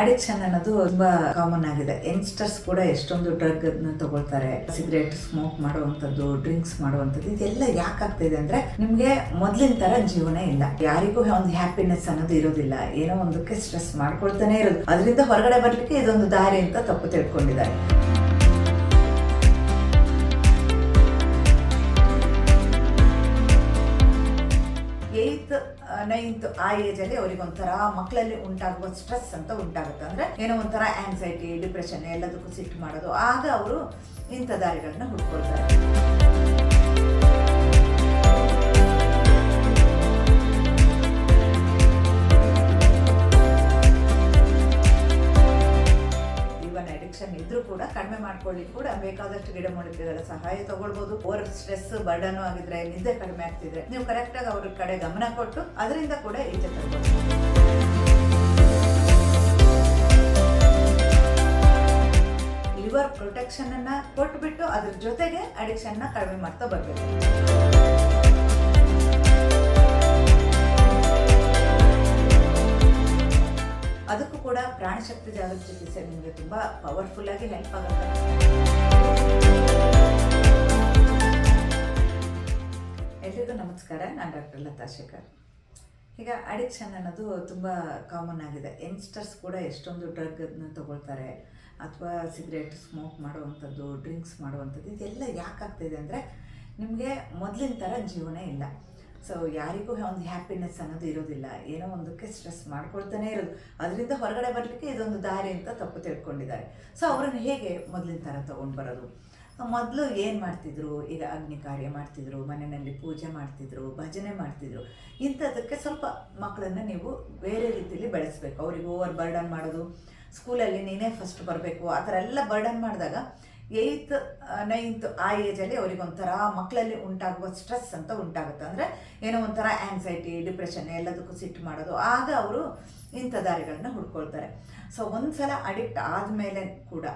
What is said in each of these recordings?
Addiction ಅನ್ನೋದು ತುಂಬಾ common ಆಗಿದೆ. ಯಂಗ್ಸ್ಟರ್ಸ್ ಕೂಡ ಎಷ್ಟೊಂದು ಡ್ರಗ್ ತಗೊಳ್ತಾರೆ. ಸಿಗರೇಟ್ ಸ್ಮೋಕ್ ಮಾಡುವಂಥದ್ದು ಡ್ರಿಂಕ್ಸ್ ಮಾಡುವಂಥದ್ದು, ಇದೆಲ್ಲ ಯಾಕಾಗ್ತಿದೆ ಅಂದ್ರೆ ನಿಮ್ಗೆ ಮೊದ್ಲಿನ ತರ ಜೀವನ ಇಲ್ಲ. ಯಾರಿಗೂ ಒಂದು ಹ್ಯಾಪಿನೆಸ್ ಅನ್ನೋದು ಇರೋದಿಲ್ಲ. ಏನೋ ಒಂದಕ್ಕೆ ಸ್ಟ್ರೆಸ್ ಮಾಡ್ಕೊಳ್ತಾನೆ ಇರೋದು. ಅದರಿಂದ ಹೊರಗಡೆ ಬರ್ಲಿಕ್ಕೆ ಇದೊಂದು ದಾರಿ ಅಂತ ತಪ್ಪು ತಿಳ್ಕೊಂಡಿದ್ದಾರೆ. ಏಯ್ತ್ ನೈನ್ತ್ ಆ ಏಜ್ ಅಲ್ಲಿ ಅವರಿಗೆ ಒಂಥರ ಮಕ್ಕಳಲ್ಲಿ ಉಂಟಾಗುವ ಸ್ಟ್ರೆಸ್ ಅಂತ ಉಂಟಾಗುತ್ತೆ. ಅಂದ್ರೆ ಏನೋ ಒಂಥರ ಆಂಗ್ಸೈಟಿ ಡಿಪ್ರೆಷನ್ ಎಲ್ಲದಕ್ಕೂ ಸಿಟ್ಟು ಮಾಡೋದು. ಆಗ ಅವರು ಇಂಥ ದಾರಿಗಳನ್ನ ಹುಡ್ಕೊಳ್ತಾರೆ. ಅಡಿಕ್ಷನ್ ಇದ್ರೂ ಕೂಡ ಕಡಿಮೆ ಮಾಡ್ಕೊಳ್ಳಿಕ್ಕೆ ಕೂಡ ಬೇಕಾದಷ್ಟು ಗಿಡಮೂಲಿಕೆಗಳ ಸಹಾಯ ತಗೊಳ್ಬಹುದು ಓವರ್ ಸ್ಟ್ರೆಸ್ ಬರ್ಡನ್ ಆಗಿದ್ರೆ, ನಿದ್ದೆ ಕಡಿಮೆ ಆಗ್ತಿದ್ರೆ ನೀವು ಕರೆಕ್ಟ್ ಆಗಿ ಅವ್ರ ಕಡೆ ಗಮನ ಕೊಟ್ಟು ಅದರಿಂದ ಕೂಡ ಈಚೆ ತಗೊಳ್ಬಹುದು ಲಿವರ್ ಪ್ರೊಟೆಕ್ಷನ್ ಅನ್ನ ಕೊಟ್ಬಿಟ್ಟು ಅದ್ರ ಜೊತೆಗೆ ಅಡಿಕ್ಷನ್ ಕಡಿಮೆ ಮಾಡ್ತಾ ಬರ್ಬೇಕು. ಚಿಕಿತ್ಸೆ ನಿಮಗೆ ತುಂಬ ಪವರ್ಫುಲ್ ಆಗಿ ಹೆಲ್ಪ್ ಆಗುತ್ತೆ. ಎಲ್ರಿಗೂ ನಮಸ್ಕಾರ, ನಾನು ಡಾಕ್ಟರ್ ಲತಾ ಶೇಖರ್. ಈಗ ಅಡಿಕ್ಷನ್ ಅನ್ನೋದು ತುಂಬ ಕಾಮನ್ ಆಗಿದೆ. ಯಂಗ್ಸ್ಟರ್ಸ್ ಕೂಡ ಎಷ್ಟೊಂದು ಡ್ರಗ್ನ ತಗೊಳ್ತಾರೆ. ಅಥವಾ ಸಿಗರೇಟ್ ಸ್ಮೋಕ್ ಮಾಡುವಂಥದ್ದು ಡ್ರಿಂಕ್ಸ್ ಮಾಡುವಂಥದ್ದು, ಇದೆಲ್ಲ ಯಾಕಾಗ್ತಿದೆ ಅಂದರೆ ನಿಮಗೆ ಮೊದಲಿನ ಥರ ಜೀವನ ಇಲ್ಲ. ಸೊ ಯಾರಿಗೂ ಒಂದು ಹ್ಯಾಪಿನೆಸ್ ಅನ್ನೋದು ಇರೋದಿಲ್ಲ ಏನೋ ಒಂದಕ್ಕೆ ಸ್ಟ್ರೆಸ್ ಮಾಡ್ಕೊಳ್ತಾನೆ ಇರೋದು. ಅದರಿಂದ ಹೊರಗಡೆ ಬರಲಿಕ್ಕೆ ಇದೊಂದು ದಾರಿ ಅಂತ ತಪ್ಪು ತಿಳ್ಕೊಂಡಿದ್ದಾರೆ. ಸೊ ಅವರನ್ನು ಹೇಗೆ ಮೊದಲಿನ ಥರ ತೊಗೊಂಡು ಬರೋದು? ಮೊದಲು ಏನು ಮಾಡ್ತಿದ್ರು? ಈಗ ಅಗ್ನಿ ಕಾರ್ಯ ಮಾಡ್ತಿದ್ರು, ಮನೆಯಲ್ಲಿ ಪೂಜೆ ಮಾಡ್ತಿದ್ರು, ಭಜನೆ ಮಾಡ್ತಿದ್ರು. ಇಂಥದಕ್ಕೆ ಸ್ವಲ್ಪ ಮಕ್ಕಳನ್ನು ನೀವು ಬೇರೆ ರೀತಿಯಲ್ಲಿ ಬೆಳೆಸ್ಬೇಕು. ಅವ್ರಿಗೆ ಓವರ್ ಬರ್ಡನ್ ಮಾಡೋದು. ಸ್ಕೂಲಲ್ಲಿ ನೀನೇ ಫಸ್ಟ್ ಬರಬೇಕು. ಆ ಥರ ಎಲ್ಲ ಬರ್ಡನ್ ಮಾಡಿದಾಗ ಏಯ್ತ್ ನೈನ್ತ್ ಆ ಏಜಲ್ಲಿ ಅವರಿಗೊಂಥರ ಮಕ್ಕಳಲ್ಲಿ ಉಂಟಾಗುವ ಸ್ಟ್ರೆಸ್ ಅಂತ ಉಂಟಾಗುತ್ತೆ. ಅಂದರೆ ಏನೋ ಒಂಥರ ಆಂಗ್ಸೈಟಿ ಡಿಪ್ರೆಷನ್ ಎಲ್ಲದಕ್ಕೂ ಸಿಟ್ಟು ಮಾಡೋದು. ಆಗ ಅವರು ಇಂಥ ದಾರಿಗಳನ್ನ ಹುಡ್ಕೊಳ್ತಾರೆ. ಸೊ ಒಂದ್ಸಲ ಅಡಿಕ್ಟ್ ಆದಮೇಲೆ ಕೂಡ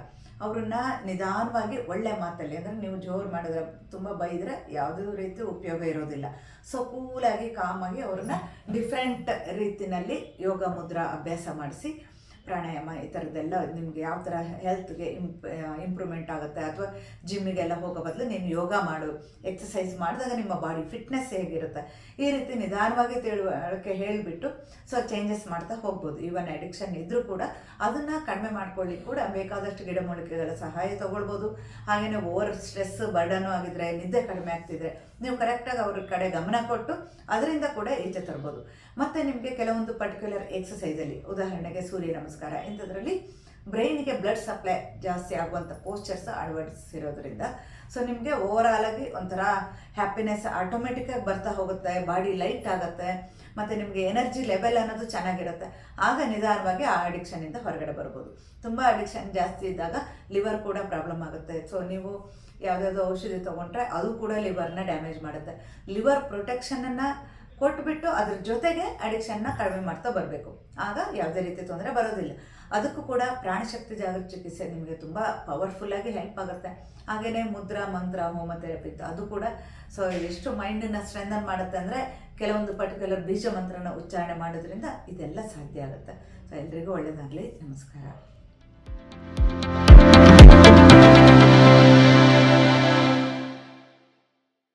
ಅವ್ರನ್ನ ನಿಧಾನವಾಗಿ ಒಳ್ಳೆ ಮಾತಲ್ಲಿ, ಅಂದರೆ ನೀವು ಜೋರು ಮಾಡಿದ್ರೆ ತುಂಬ ಬೈದರೆ ಯಾವುದೇ ರೀತಿ ಉಪಯೋಗ ಇರೋದಿಲ್ಲ. ಸೊ ಕೂಲಾಗಿ ಕಾಮಾಗಿ ಅವ್ರನ್ನ ಡಿಫ್ರೆಂಟ್ ರೀತಿನಲ್ಲಿ ಯೋಗ ಮುದ್ರಾ ಅಭ್ಯಾಸ ಮಾಡಿಸಿ ಪ್ರಾಣಾಯಾಮ ಈ ಥರದ್ದೆಲ್ಲ ನಿಮಗೆ ಯಾವ ಥರ ಹೆಲ್ತ್ಗೆ ಇಂಪ್ ಇಂಪ್ರೂವ್ಮೆಂಟ್ ಆಗುತ್ತೆ? ಅಥವಾ ಜಿಮ್ಮಿಗೆಲ್ಲ ಹೋಗೋ ಬದಲು ನೀನು ಯೋಗ ಮಾಡು ಎಕ್ಸಸೈಸ್ ಮಾಡಿದಾಗ ನಿಮ್ಮ ಬಾಡಿ ಫಿಟ್ನೆಸ್ ಹೇಗಿರುತ್ತೆ? ಈ ರೀತಿ ನಿಧಾನವಾಗಿ ತಿಳುವಳಿಕೆ ಹೇಳಿಬಿಟ್ಟು ಸೊ ಚೇಂಜಸ್ ಮಾಡ್ತಾ ಹೋಗ್ಬೋದು. ಈವನ್ ಅಡಿಕ್ಷನ್ ಇದ್ದರೂ ಕೂಡ ಅದನ್ನು ಕಡಿಮೆ ಮಾಡ್ಕೊಳ್ಳಿಕ್ಕೆ ಕೂಡ ಬೇಕಾದಷ್ಟು ಗಿಡಮೂಲಿಕೆಗಳ ಸಹಾಯ ತೊಗೊಳ್ಬೋದು. ಹಾಗೆಯೇ ಓವರ್ ಸ್ಟ್ರೆಸ್ ಬರ್ಡನು ಆಗಿದ್ರೆ, ನಿದ್ದೆ ಕಡಿಮೆ ಆಗ್ತಿದ್ರೆ ನೀವು ಕರೆಕ್ಟಾಗಿ ಅವ್ರ ಕಡೆ ಗಮನ ಕೊಟ್ಟು ಅದರಿಂದ ಕೂಡ ಈಚೆ ತರ್ಬೋದು. ಮತ್ತು ನಿಮಗೆ ಕೆಲವೊಂದು ಪರ್ಟಿಕ್ಯುಲರ್ ಎಕ್ಸಸೈಸಲ್ಲಿ ಉದಾಹರಣೆಗೆ ಸೂರ್ಯ ನಮಸ್ಕಾರ ಇಂಥದ್ರಲ್ಲಿ ಬ್ರೈನಿಗೆ ಬ್ಲಡ್ ಸಪ್ಲೈ ಜಾಸ್ತಿ ಆಗುವಂಥ ಪೋಸ್ಚರ್ಸ್ ಅಳವಡಿಸಿರೋದ್ರಿಂದ ಸೊ ನಿಮಗೆ ಓವರ್ ಆಗಿ ಒಂಥರ ಹ್ಯಾಪಿನೆಸ್ ಆಟೋಮೆಟಿಕ್ಕಾಗಿ ಬರ್ತಾ ಹೋಗುತ್ತೆ ಬಾಡಿ ಲೈಟ್ ಆಗುತ್ತೆ, ಮತ್ತು ನಿಮಗೆ ಎನರ್ಜಿ ಲೆವೆಲ್ ಅನ್ನೋದು ಚೆನ್ನಾಗಿರುತ್ತೆ. ಆಗ ನಿಧಾನವಾಗಿ ಆ ಅಡಿಕ್ಷನಿಂದ ಹೊರಗಡೆ ಬರ್ಬೋದು. ತುಂಬ ಅಡಿಕ್ಷನ್ ಜಾಸ್ತಿ ಇದ್ದಾಗ ಲಿವರ್ ಕೂಡ ಪ್ರಾಬ್ಲಮ್ ಆಗುತ್ತೆ. ಸೊ ನೀವು ಯಾವುದಾದ್ರು ಔಷಧಿ ತೊಗೊಂಡ್ರೆ ಅದು ಕೂಡ ಲಿವರ್ನ ಡ್ಯಾಮೇಜ್ ಮಾಡುತ್ತೆ. ಲಿವರ್ ಪ್ರೊಟೆಕ್ಷನನ್ನು ಕೊಟ್ಬಿಟ್ಟು ಅದ್ರ ಜೊತೆಗೆ ಅಡಿಕ್ಷನ್ನ ಕಡಿಮೆ ಮಾಡ್ತಾ ಬರಬೇಕು. ಆಗ ಯಾವುದೇ ರೀತಿ ತೊಂದರೆ ಬರೋದಿಲ್ಲ. ಅದಕ್ಕೂ ಕೂಡ ಪ್ರಾಣಶಕ್ತಿ ಜಾಗೃತಿ ಚಿಕಿತ್ಸೆ ನಿಮಗೆ ತುಂಬ ಪವರ್ಫುಲ್ಲಾಗಿ ಹೆಲ್ಪ್ ಆಗುತ್ತೆ. ಹಾಗೆಯೇ ಮುದ್ರ, ಮಂತ್ರ ಹೋಮ ಥೆರಪಿ ಅದು ಕೂಡ ಸೊ ಎಷ್ಟು ಮೈಂಡನ್ನು ಸ್ಟ್ರೆಂದನ್ ಮಾಡುತ್ತೆ ಅಂದರೆ ಕೆಲವೊಂದು ಪರ್ಟಿಕ್ಯುಲರ್ ಬೀಜ ಮಂತ್ರನ ಉಚ್ಚಾರಣೆ ಮಾಡೋದ್ರಿಂದ ಇದೆಲ್ಲ ಸಾಧ್ಯ ಆಗುತ್ತೆ. ಸೊ ಎಲ್ರಿಗೂ ಒಳ್ಳೆಯದಾಗಲಿ ನಮಸ್ಕಾರ.